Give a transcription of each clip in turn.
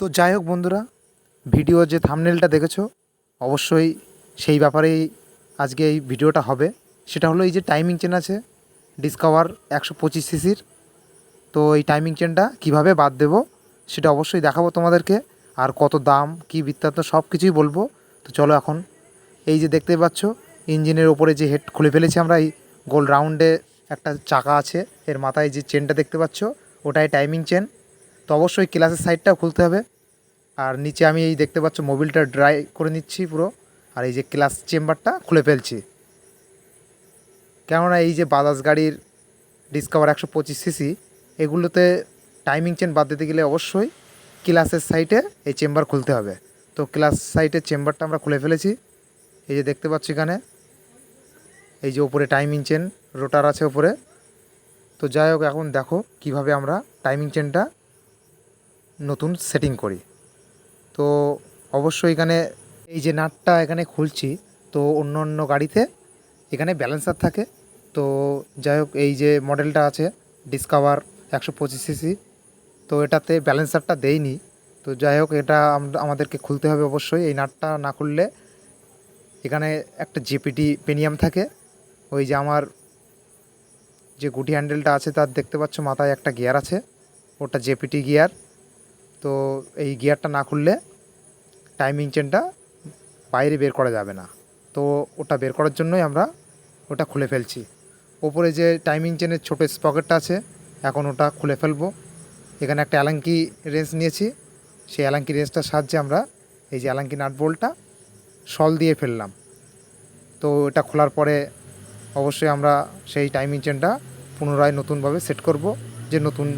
তো যাই হোক বন্ধুরা, ভিডিও যে থামনেলটা দেখেছ, অবশ্যই সেই ব্যাপারেই আজকে এই ভিডিওটা হবে। সেটা হলো এই যে টাইমিং চেন আছে ডিসকভার একশো পঁচিশ সিসির। তো এই টাইমিং চেনটা কীভাবে বাদ দেব, সেটা অবশ্যই দেখাবো তোমাদেরকে। আর কত দাম, কি বৃত্তান্ত সব কিছুই বলব। তো চলো এখন, এই যে দেখতে পাচ্ছ, ইঞ্জিনের ওপরে যে হেড খুলে ফেলেছি আমরা, এই গোল রাউন্ডে একটা চাকা আছে, এর মাথায় যে চেনটা দেখতে পাচ্ছ, ওটাই টাইমিং চেন তো অবশ্যই ক্লাসের সাইডটাও খুলতে হবে। আর নিচে আমি এই দেখতে পাচ্ছ মোবিলটা ড্রাই করে নিচ্ছি পুরো। আর এই যে ক্লাস চেম্বারটা খুলে ফেলছি। কেননা এই যে বাজাজ গাড়ির ডিসকভার একশো পঁচিশ সিসি, এগুলোতে টাইমিং চেন বাদ দিতে গেলে অবশ্যই ক্লাসের সাইটে এই চেম্বার খুলতে হবে। তো ক্লাস সাইটের চেম্বারটা আমরা খুলে ফেলেছি। এই যে দেখতে পাচ্ছি এখানে, এই যে ওপরে টাইমিং চেন, রোটার আছে ওপরে তো যাই হোক, এখন দেখো কীভাবে আমরা টাইমিং চেনটা নতুন সেটিং করি। তো অবশ্যই এখানে এই যে নাটটা এখানে খুলছি, তো অন্য অন্য গাড়িতে এখানে ব্যালেন্সার থাকে। তো যাই হোক, এই যে মডেলটা আছে ডিসকভার একশো পঁচিশ সিসি তো এটাতে ব্যালেন্সারটা দেইনি। তো যাই হোক, এটা আমাদেরকে খুলতে হবে অবশ্যই। এই নাটটা না খুললে এখানে একটা জিপিটি পেনিয়াম থাকে। ওই যে আমার যে গুটি হ্যান্ডেলটা আছে, তার দেখতে পাচ্ছ, মাথায় একটা গিয়ার আছে। ওটা জেপিটি গিয়ার তো এই গিয়ারটা না খুললে টাইমিং চেনটা বাইরে বের করা যাবে না। তো ওটা বের করার জন্যই আমরা ওটা খুলে ফেলছি। ওপরে যে টাইমিং চেনের ছোটো স্পকেটটা আছে, এখন ওটা খুলে ফেলব। এখানে একটা অ্যালাঙ্কি রেঞ্জ নিয়েছি। সেই অ্যালাঙ্কি রেঞ্জটার সাহায্যে আমরা এই যে অ্যালাঙ্কি নাট বোল্টটা সল দিয়ে ফেললাম। তো এটা খোলার পরে অবশ্যই আমরা সেই টাইমিং চেনটা পুনরায় নতুনভাবে সেট করব। যে নতুন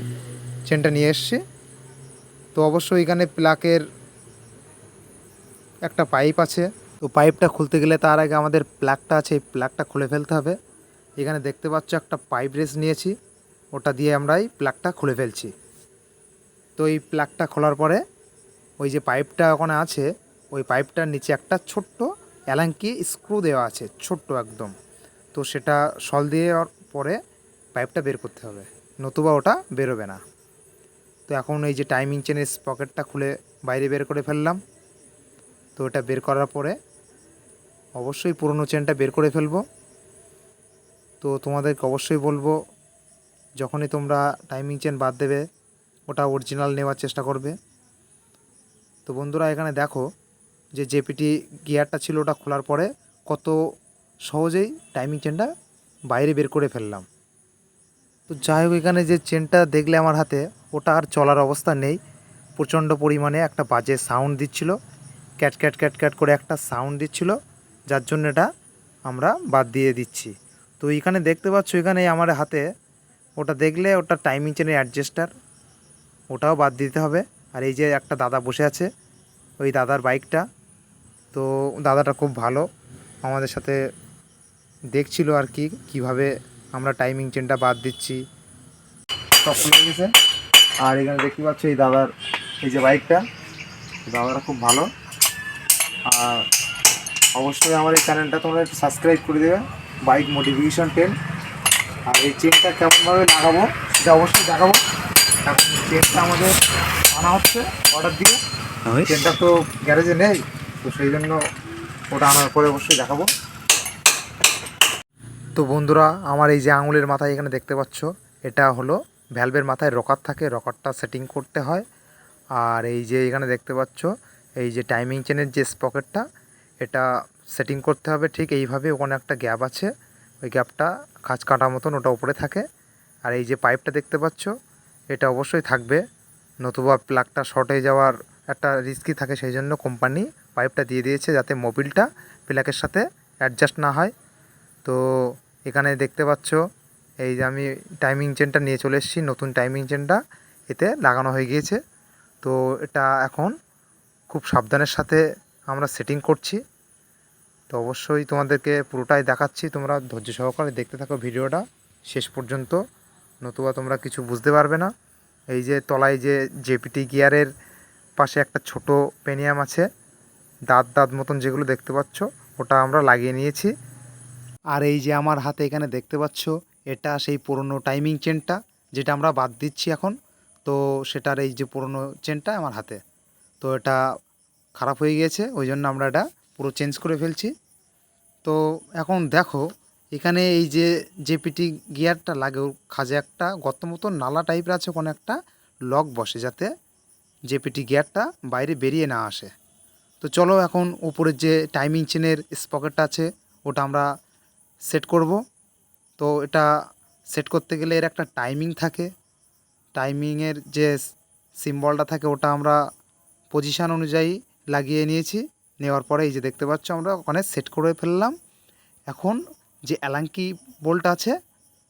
চেনটা নিয়ে এসছি তো অবশ্যই এখানে প্লাকের একটা পাইপ আছে। তো পাইপটা খুলতে গেলে তার আগে আমাদের প্লাগটা আছে, এই প্লাগটা খুলে ফেলতে হবে। এখানে দেখতে পাচ্ছ একটা পাইপ রেস নিয়েছি, ওটা দিয়ে আমরা এই প্লাগটা খুলে ফেলছি। তো এই প্লাগটা খোলার পরে ওই যে পাইপটা ওখানে আছে, ওই পাইপটার নিচে একটা ছোট্ট অ্যালাঙ্কি স্ক্রু দেওয়া আছে, ছোট্ট একদম। তো সেটা সল দিয়ে পরে পাইপটা বের করতে হবে, নতুবা ওটা বেরোবে না। তো এখন এই যে টাইমিং চেনের পকেটটা খুলে বাইরে বের করে ফেললাম। তো এটা বের করার পরে অবশ্যই পুরনো চেনটা বের করে ফেলব। তো তোমাদেরকে অবশ্যই বলব, যখনই তোমরা টাইমিং চেন বাদ দেবে, ওটা অরিজিনাল নেওয়ার চেষ্টা করবে। তো বন্ধুরা, এখানে দেখো যে জেপিটি গিয়ারটা ছিল, ওটা খোলার পরে কত সহজেই টাইমিং চেনটা বাইরে বের করে ফেললাম। তো যাই হোক, এখানে যে চেনটা দেখলে আমার হাতে ওটা আর চলার অবস্থা নেই। প্রচণ্ড পরিমাণে একটা বাজে সাউন্ড দিচ্ছিল। ক্যাট ক্যাট ক্যাট ক্যাট করে একটা সাউন্ড দিচ্ছিল, যার জন্য এটা আমরা বাদ দিয়ে দিচ্ছি। তো এখানে দেখতে পাচ্ছ এখানে আমার হাতে ওটা দেখলে ওটা টাইমিং চেনের অ্যাডজাস্টার ওটাও বাদ দিতে হবে। আর এই যে একটা দাদা বসে আছে, ওই দাদার বাইকটা তো দাদাটা খুব ভালো, আমাদের সাথে দেখছিল আর কি, কীভাবে আমরা টাইমিং চেনটা বাদ দিচ্ছি। সব খুলে গেছে? আর এখানে দেখতে পাচ্ছ এই দাদার এই যে বাইকটা দাদারা খুব ভালো। আর অবশ্যই আমার এই চ্যানেলটা তোমরা একটু সাবস্ক্রাইব করে দেবে বাইক মোটিভেশন টেন আর এই চেনটা কেমনভাবে লাগাবো সেটা অবশ্যই দেখাবো। এখন চেনটা আমাদের আনা হচ্ছে অর্ডার দিয়ে। চেনটা তো গ্যারেজে নেই তো সেই জন্য ওটা আনার পরে অবশ্যই দেখাবো। তো বন্ধুরা আমার এই যে আঙুলের মাথায় এখানে দেখতে পাচ্ছ এটা হলো ভ্যালভের মাথায় রকার থাকে রকারটা সেটিং করতে হয়। আর এই যে এখানে দেখতে পাচ্ছ, এই যে টাইমিং চেনের যে স্পকেটটা এটা সেটিং করতে হবে ঠিক এইভাবে, ওখানে একটা গ্যাপ আছে। ওই গ্যাপটা খাঁচ কাটা মতন ওটা উপরে থাকে। আর এই যে পাইপটা দেখতে পাচ্ছ, এটা অবশ্যই থাকবে। নতুবা প্লাগটা শর্ট হয়ে যাওয়ার একটা রিস্কি থাকে, সেই জন্য কোম্পানি পাইপটা দিয়ে দিয়েছে যাতে মোবিলটা প্লাগের সাথে অ্যাডজাস্ট না হয়। তো এখানে দেখতে পাচ্ছ এই যে আমি টাইমিং চেনটা নিয়ে চলে এসেছি, নতুন টাইমিং চেনটা এতে লাগানো হয়ে গিয়েছে। তো এটা এখন খুব সাবধানের সাথে আমরা সেটিং করছি। তো অবশ্যই তোমাদেরকে পুরোটাই দেখাচ্ছি, তোমরা ধৈর্য সহকারে দেখতে থাকো ভিডিওটা। শেষ পর্যন্ত নতুবা তোমরা কিছু বুঝতে পারবে না। এই যে তলায় যে জেপিটি গিয়ারের পাশে একটা ছোট পেনিয়াম আছে, দাঁত দাঁত মতন যেগুলো দেখতে পাচ্ছ, ওটা আমরা লাগিয়ে নিয়েছি। আর এই যে আমার হাতে এখানে দেখতে পাচ্ছ এটা সেই পুরনো টাইমিং চেনটা যেটা আমরা বাদ দিচ্ছি এখন। তো সেটার এই যে পুরনো চেনটা আমার হাতে। তো এটা খারাপ হয়ে গিয়েছে, ওই জন্য আমরা এটা পুরো চেঞ্জ করে ফেলছি। তো এখন দেখো, এখানে এই যে জেপিটি গিয়ারটা লাগে খাজে একটা গত মতো নালা টাইপের আছে কোনো একটা লক বসে যাতে জেপিটি গিয়ারটা বাইরে বেরিয়ে না আসে। তো চলো এখন উপরের যে টাইমিং চেনের স্পকেটটা আছে, ওটা আমরা সেট করব। তো এটা সেট করতে গেলে এর একটা টাইমিং থাকে। টাইমিংয়ের যে সিম্বলটা থাকে ওটা আমরা পজিশান অনুযায়ী লাগিয়ে নিয়েছি। নেওয়ার পরে এই যে দেখতে পাচ্ছ আমরা ওখানে সেট করে ফেললাম। এখন যে অ্যালাঙ্কি বোল্ট আছে,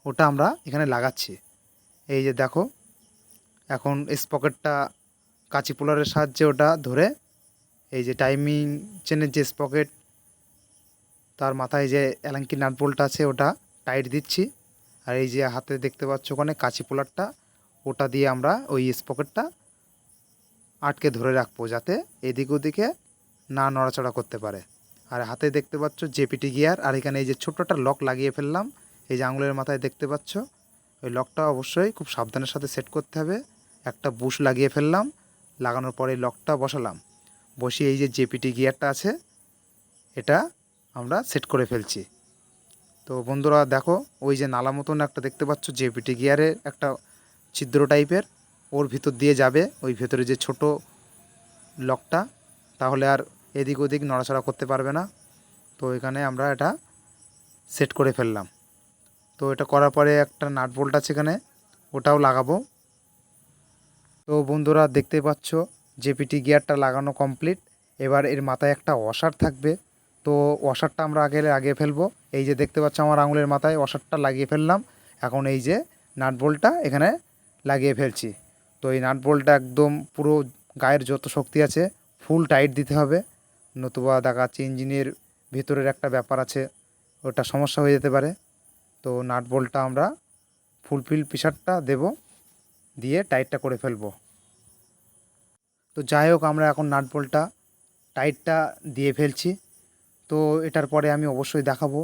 ওটা আমরা এখানে লাগাচ্ছি। এই যে দেখো, এখন স্পকেটটা কাঁচি পোলারের সাহায্যে ওটা ধরে এই যে টাইমিং চেনের যে স্পকেট তার মাথায় যে অ্যালাঙ্কি নাট বোল্ট আছে ওটা টাইট দিচ্ছি। আর এই যে হাতে দেখতে পাচ্ছ ওখানে কাঁচি পোলারটা, ওটা দিয়ে আমরা ওই স্পকেটটা আটকে ধরে রাখব যাতে এদিক ওদিকে না নড়াচড়া করতে পারে। আর হাতে দেখতে পাচ্ছ জেপিটি গিয়ার, আর এখানে এই যে ছোট্ট একটা লক লাগিয়ে ফেললাম, এই যে আঙুলের মাথায় দেখতে পাচ্ছ, ওই লকটা অবশ্যই খুব সাবধানের সাথে সেট করতে হবে। একটা বুশ লাগিয়ে ফেললাম, লাগানোর পরে লকটা বসালাম। বসিয়ে এই যে জেপিটি গিয়ারটা আছে, এটা আমরা সেট করে ফেলছি। তো বন্ধুরা দেখো, ওই যে নালা মতন একটা দেখতে পাচ্ছ জেপিটি গিয়ারের একটা ছিদ্র টাইপের ওর ভিতর দিয়ে যাবে, ওই ভেতরে যে ছোট লকটা তাহলে আর এদিক ওদিক নড়াচড়া করতে পারবে না। তো এখানে আমরা এটা সেট করে ফেললাম। তো এটা করার পরে একটা নাট বোল্ট আছে এখানে, ওটাও লাগাবো। তো বন্ধুরা দেখতে পাচ্ছ জেপিটি গিয়ারটা লাগানো কমপ্লিট এবার এর মাথায় একটা ওয়াশার থাকবে। তো ওয়াশারটা আমরা আগে আগে ফেলব। এই যে দেখতে পাচ্ছ আমার আঙুলের মাথায় ওয়াশারটা লাগিয়ে ফেললাম। এখন এই যে নাট বোল্টটা এখানে লাগিয়ে ফেলছি। তো এই নাট বোল্টটা একদম পুরো গায়ের যত শক্তি আছে ফুল টাইট দিতে হবে। নতুবা দেখা যাচ্ছে ইঞ্জিনের ভেতরের একটা ব্যাপার আছে, ওটা সমস্যা হয়ে যেতে পারে। তো নাট বোল্টটা আমরা ফুলফিল প্রেশারটা দেব, দিয়ে টাইটটা করে ফেলব। তো যাই হোক, আমরা এখন নাট বোল্টটা টাইটটা দিয়ে ফেলছি। তো এটার পরে আমি অবশ্যই দেখাবো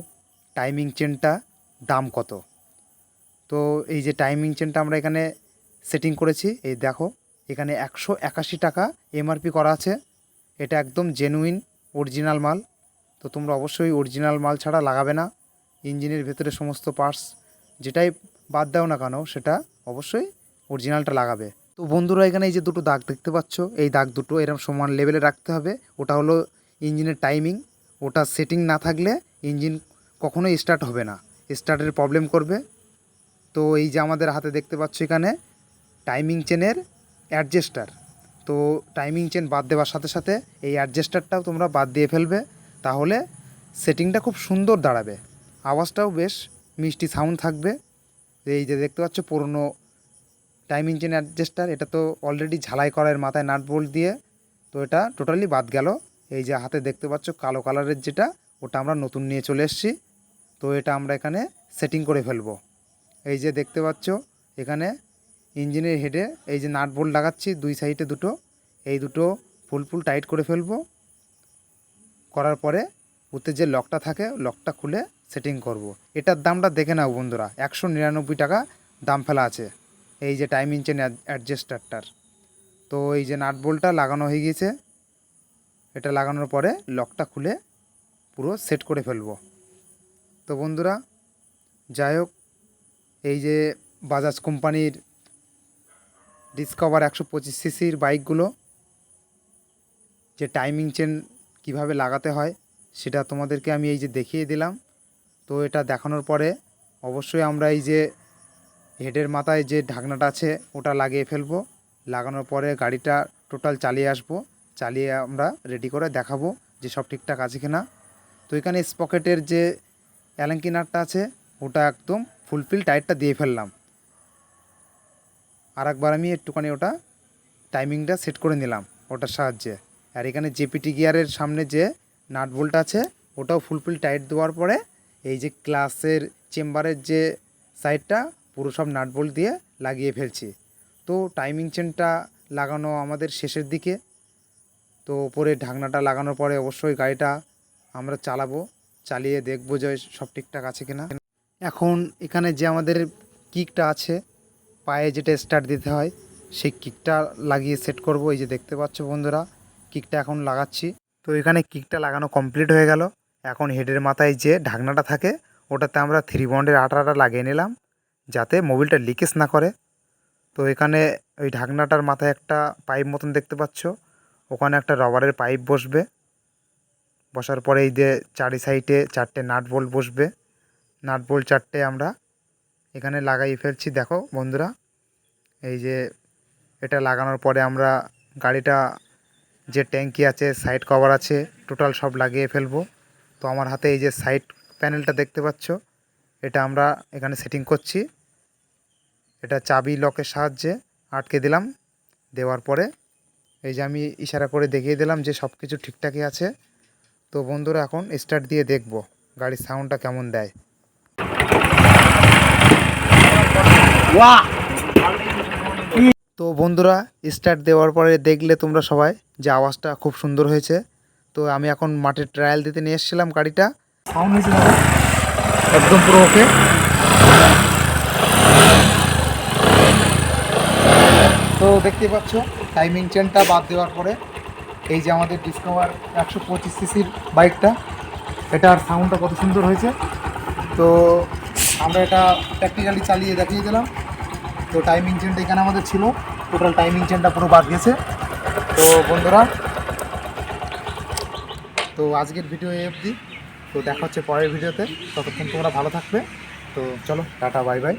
টাইমিং চেনটা দাম কত? তো এই যে টাইমিং চেনটা আমরা এখানে সেটিং করেছি, এই দেখো, এখানে একশো একাশি টাকা এমআরপি করা আছে। এটা একদম জেনুইন অরিজিনাল মাল। তো তোমরা অবশ্যই অরিজিনাল মাল ছাড়া লাগাবে না। ইঞ্জিনের ভেতরে সমস্ত পার্টস যেটাই বাদ দাও না কেন, সেটা অবশ্যই অরিজিনালটা লাগাবে। তো বন্ধুরা, এখানে এই যে দুটো দাগ দেখতে পাচ্ছ, এই দাগ দুটো এরকম সমান লেভেলে রাখতে হবে। ওটা হলো ইঞ্জিনের টাইমিং ওটা সেটিং না থাকলে ইঞ্জিন কখনোই স্টার্ট হবে না। স্টার্টের প্রবলেম করবে। তো এই যে আমাদের হাতে দেখতে পাচ্ছ এখানে টাইমিং চেনের অ্যাডজাস্টার তো টাইমিং চেন বাদ দেওয়ার সাথে সাথে এই অ্যাডজাস্টারটাও তোমরা বাদ দিয়ে ফেলবে। তাহলে সেটিংটা খুব সুন্দর দাঁড়াবে। আওয়াজটাও বেশ মিষ্টি সাউন্ড থাকবে। এই যে দেখতে পাচ্ছ পুরনো টাইমিং চেন অ্যাডজাস্টার এটা তো অলরেডি ঝালাই করার মাথায় নাট বোল্ট দিয়ে, তো এটা টোটালি বাদ গেল। এই যে হাতে দেখতে পাচ্ছ কালো কালারের যেটা ওটা আমরা নতুন নিয়ে চলে এসেছি। তো এটা আমরা এখানে সেটিং করে ফেলব। এই যে দেখতে পাচ্ছ, এখানে ইঞ্জিনের হেডে এই যে নাট বোল্ট লাগাচ্ছি, দুই সাইডে দুটো। এই দুটো ফুল ফুল টাইট করে ফেলব। করার পরে ওতে যে লকটা থাকে লকটা খুলে সেটিং করব। এটার দামটা দেখে নাও বন্ধুরা, একশো নিরানব্বই টাকা দাম ফেলা আছে। এই যে টাইম ইঞ্চেন অ্যাডজাস্টারটার তো এই যে নাট বোল্টটা লাগানো হয়ে গিয়েছে। এটা লাগানোর পরে লকটা খুলে পুরো সেট করে ফেলব। তো বন্ধুরা যাই হোক এই যে বাজাজ কোম্পানির ডিসকভার একশো পঁচিশ সিসির বাইকগুলো, যে টাইমিং চেন কীভাবে লাগাতে হয়, সেটা তোমাদেরকে আমি এই যে দেখিয়ে দিলাম। তো এটা দেখানোর পরে অবশ্যই আমরা এই যে হেডের মাথায় যে ঢাকনাটা আছে, ওটা লাগিয়ে ফেলব। লাগানোর পরে গাড়িটা টোটাল চালিয়ে আসব। চালিয়ে আমরা রেডি করে দেখাবো যে সব ঠিকঠাক আছে কিনা। তো এখানে স্পকেটের যে অ্যালাঙ্কি নাটটা আছে, ওটা একদম ফুলফিল টাইটটা দিয়ে ফেললাম। আর একবার আমি একটুখানি ওটা টাইমিংটা সেট করে নিলাম ওটার সাহায্যে। আর এখানে জেপিটি গিয়ারের সামনে যে নাট বোল্ট আছে, ওটাও ফুলফিল টাইট দেওয়ার পরে এই যে ক্লাসের চেম্বারের যে সাইডটা পুরো সব নাট বোল্ট দিয়ে লাগিয়ে ফেলছি। তো টাইমিং চেনটা লাগানো আমাদের শেষের দিকে। তো ওপরে ঢাকনাটা লাগানোর পরে অবশ্যই গাড়িটা আমরা চালাবো, চালিয়ে দেখব যে সব ঠিকঠাক আছে কিনা। এখন এখানে যে আমাদের কিকটা আছে, পায়ে যেটা স্টার্ট দিতে হয়, সেই কিকটা লাগিয়ে সেট করব। এই যে দেখতে পাচ্ছ বন্ধুরা, কিকটা এখন লাগাচ্ছি। তো এখানে কিকটা লাগানো কমপ্লিট হয়ে গেল। এখন হেডের মাথায় যে ঢাকনাটা থাকে, ওটাতে আমরা থ্রি বন্ডের আটাটা লাগিয়ে নিলাম, যাতে মোবিলটা লিকেজ না করে। তো এখানে ওই ঢাকনাটার মাথায় একটা পাইপ মতন দেখতে পাচ্ছ, ওখানে একটা রবারের পাইপ বসবে। বসার পরে এই যে চারি সাইডে চারটে নাট বোল্ট বসবে। নাট বোল্ট চারটে আমরা এখানে লাগাই ফেলছি। দেখো বন্ধুরা, এই যে এটা লাগানোর পরে আমরা গাড়িটা যে ট্যাঙ্কি আছে, সাইড কভার আছে, টোটাল সব লাগিয়ে ফেলব। তো আমার হাতে এই যে সাইড প্যানেলটা দেখতে পাচ্ছ, এটা আমরা এখানে সেটিং করছি। এটা চাবি লকের সাহায্যে আটকে দিলাম। দেওয়ার পরে এই যে আমি ইশারা করে দেখিয়ে দিলাম যে সব কিছু ঠিকঠাকই আছে। তো বন্ধুরা এখন স্টার্ট দিয়ে দেখব গাড়ির সাউন্ডটা কেমন দেয়। তো বন্ধুরা স্টার্ট দেওয়ার পরে দেখলে তোমরা সবাই যে আওয়াজটা খুব সুন্দর হয়েছে। তো আমি এখন মাঠে ট্রায়াল দিতে নিয়ে এসেছিলাম গাড়িটা। সাউন্ড একদম পুরো ওকে তো দেখতে পাচ্ছ টাইমিং চেনটা বাদ দেওয়ার পরে এই যে আমাদের ডিসকভার একশো পঁচিশ সিসির বাইকটা, এটার সাউন্ডটা কত সুন্দর হয়েছে। তো আমরা এটা প্র্যাকটিক্যালি চালিয়ে দেখিয়ে দিলাম। তো টাইমিং চেনটা এখানে আমাদের ছিল। টোটাল টাইমিং চেনটা পুরো বাদ গেছে। তো বন্ধুরা, তো আজকের ভিডিও এই অবধি। তো দেখা হচ্ছে পরের ভিডিওতে ততক্ষণ তোমরা ভালো থাকবে। তো চলো, টাটা বাই বাই